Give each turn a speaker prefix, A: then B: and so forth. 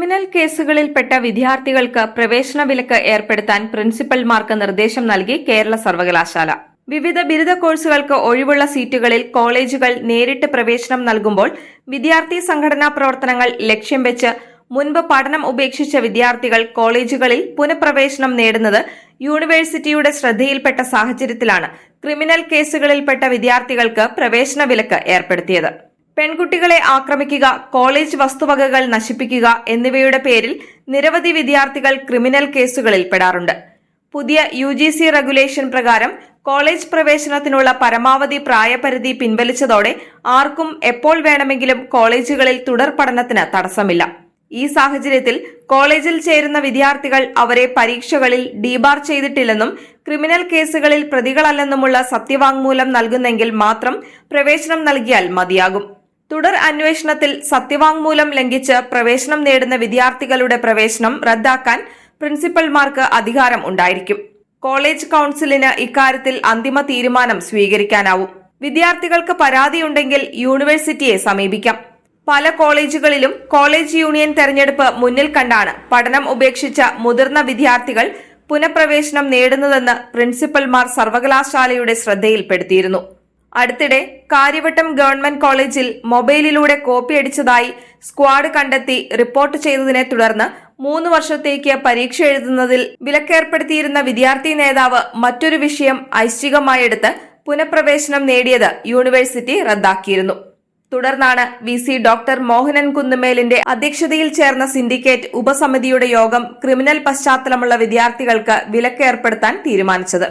A: Criminal കേസുകളിൽപ്പെട്ട വിദ്യാർത്ഥികൾക്ക് പ്രവേശന വിലക്ക് ഏർപ്പെടുത്താൻ പ്രിൻസിപ്പൽമാർക്ക് നിർദ്ദേശം നൽകി കേരള സർവകലാശാല. വിവിധ ബിരുദ കോഴ്സുകൾക്ക് ഒഴിവുള്ള സീറ്റുകളിൽ കോളേജുകൾ നേരിട്ട് പ്രവേശനം നൽകുമ്പോൾ വിദ്യാർത്ഥി സംഘടനാ പ്രവർത്തനങ്ങൾ ലക്ഷ്യം വെച്ച് മുൻപ് പഠനം ഉപേക്ഷിച്ച വിദ്യാർത്ഥികൾ കോളേജുകളിൽ പുനഃപ്രവേശനം നേടുന്നത് യൂണിവേഴ്സിറ്റിയുടെ ശ്രദ്ധയിൽപ്പെട്ട സാഹചര്യത്തിലാണ് ക്രിമിനൽ കേസുകളിൽപ്പെട്ട വിദ്യാർത്ഥികൾക്ക് പ്രവേശന വിലക്ക് ഏർപ്പെടുത്തിയത്. പെൺകുട്ടികളെ ആക്രമിക്കുക കോളേജ് വസ്തുവകകൾ നശിപ്പിക്കുക എന്നിവയുടെ പേരിൽ നിരവധി വിദ്യാർത്ഥികൾ ക്രിമിനൽ കേസുകളിൽ പെടാറുണ്ട്. പുതിയ യു ജി സി റെഗുലേഷൻ പ്രകാരം കോളേജ് പ്രവേശനത്തിനുള്ള പരമാവധി പ്രായപരിധി പിൻവലിച്ചതോടെ ആർക്കും എപ്പോൾ വേണമെങ്കിലും കോളേജുകളിൽ തുടർ പഠനത്തിന് തടസ്സമില്ല. ഈ സാഹചര്യത്തിൽ കോളേജിൽ ചേരുന്ന വിദ്യാർത്ഥികൾ അവരെ പരീക്ഷകളിൽ ഡീബാർ ചെയ്തിട്ടില്ലെന്നും ക്രിമിനൽ കേസുകളിൽ പ്രതികളല്ലെന്നുമുള്ള സത്യവാങ്മൂലം നൽകുന്നെങ്കിൽ മാത്രം പ്രവേശനം നൽകിയാൽ മതിയാകും. തുടർ അന്വേഷണത്തിൽ സത്യവാങ്മൂലം ലംഘിച്ച് പ്രവേശനം നേടുന്ന വിദ്യാർത്ഥികളുടെ പ്രവേശനം റദ്ദാക്കാൻ പ്രിൻസിപ്പൽമാർക്ക് അധികാരം ഉണ്ടായിരിക്കും. കോളേജ് കൌൺസിലിന് ഇക്കാര്യത്തിൽ അന്തിമ തീരുമാനം സ്വീകരിക്കാനാവും. വിദ്യാർത്ഥികൾക്ക് പരാതിയുണ്ടെങ്കിൽ യൂണിവേഴ്സിറ്റിയെ സമീപിക്കാം. പല കോളേജുകളിലും കോളേജ് യൂണിയൻ തെരഞ്ഞെടുപ്പ് മുന്നിൽ കണ്ടാണ് പഠനം ഉപേക്ഷിച്ച മുതിർന്ന വിദ്യാർത്ഥികൾ പുനഃപ്രവേശനം നേടുന്നതെന്ന് പ്രിൻസിപ്പൽമാർ സർവകലാശാലയുടെ ശ്രദ്ധയിൽപ്പെടുത്തിയിരുന്നു. അടുത്തിടെ കാര്യവട്ടം ഗവൺമെന്റ് കോളേജിൽ മൊബൈലിലൂടെ കോപ്പി അടിച്ചതായി സ്ക്വാഡ് കണ്ടെത്തി റിപ്പോർട്ട് ചെയ്തതിനെ തുടർന്ന് മൂന്ന് വർഷത്തേക്ക് പരീക്ഷ എഴുതുന്നതിൽ വിലക്കേർപ്പെടുത്തിയിരുന്ന വിദ്യാർത്ഥി നേതാവ് മറ്റൊരു വിഷയം ഐച്ഛികമായെടുത്ത് പുനഃപ്രവേശനം നേടിയത് യൂണിവേഴ്സിറ്റി റദ്ദാക്കിയിരുന്നു. തുടർന്നാണ് വി സി ഡോക്ടർ മോഹനൻ കുന്നുമേലിന്റെ അധ്യക്ഷതയിൽ ചേർന്ന സിൻഡിക്കേറ്റ് ഉപസമിതിയുടെ യോഗം ക്രിമിനൽ പശ്ചാത്തലമുള്ള വിദ്യാർത്ഥികൾക്ക് വിലക്കേർപ്പെടുത്താൻ തീരുമാനിച്ചത്.